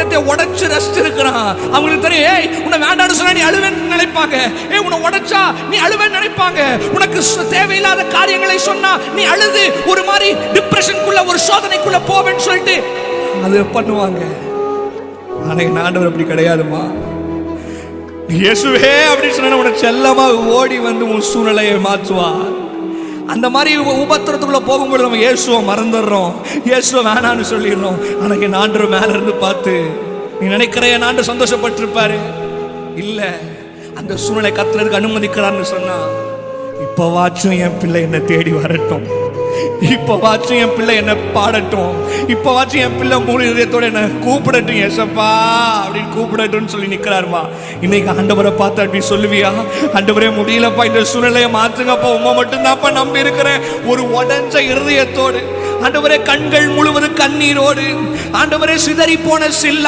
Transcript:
இருதயத்தை உடைச்சு ரசிச்சிருக்கிறான். அவங்களுக்கு தெரியும் ஏய் உன்னை வேண்டாம்னு சொன்னா நீ அழுவேன்னு நினைப்பாங்க. ஏய் உன்னை உடைச்சா நீ அழுவேன்னு நினைப்பாங்க. உனக்கு தேவையில்லாத காரியங்களை சொன்னா நீ அழுது. ஒரு மாதிரி டிப்ரெஷனுக்குள்ள ஒரு சோதனைக்குள்ள போவேன்னு சொல்லிட்டு அது பண்ணுவாங்க. ஆனா என் ஆண்டவர் அப்படி கிடையாதுமா இயேசுவே அப்படின்னு சொன்னா உனக்கு செல்லமா ஓடி வந்து உன் சூழ்நிலையை மாற்றுவார். அந்த மாதிரி உபத்திரத்துக்குள்ளே உபத்திரத்துக்குள்ள போகும்போது நம்ம இயேசுவை மறந்துடுறோம். இயேசுவை வேணான்னு சொல்லிடுறோம். ஆனால் என் ஆண்டு மேல இருந்து பார்த்து நீ நினைக்கிற என் ஆண்டு சந்தோஷப்பட்டிருப்பாரு? இல்ல. அந்த சூழ்நிலை கத்துறதுக்கு அனுமதிக்கிறான்னு சொன்னா இப்பவாச்சும் என் பிள்ளை என்னை தேடி வரட்டும். இப்பவாச்சும் என் பிள்ளை என்ன பாடட்டும். இப்பவாச்சும் என் பிள்ளை மூணு இதயத்தோட என்ன கூப்பிடட்டும் ஏசப்பா அப்படின்னு கூப்பிடட்டும்னு சொல்லி நிக்கிறாருமா. இன்னைக்கு ஆண்டவரை பார்த்து அப்படி சொல்லுவியா? ஆண்டவரே முடியலப்பா இந்த சூழ்நிலையை மாத்துங்கப்பா. உங்க மட்டும்தான்ப்பா நம்பி இருக்கிறேன். ஒரு உடஞ்ச இருதயத்தோடு. ஆண்டவரே கண்கள் முழுவதும் கண்ணீரோடு. ஆண்டவரே சிதறி போன சில்ல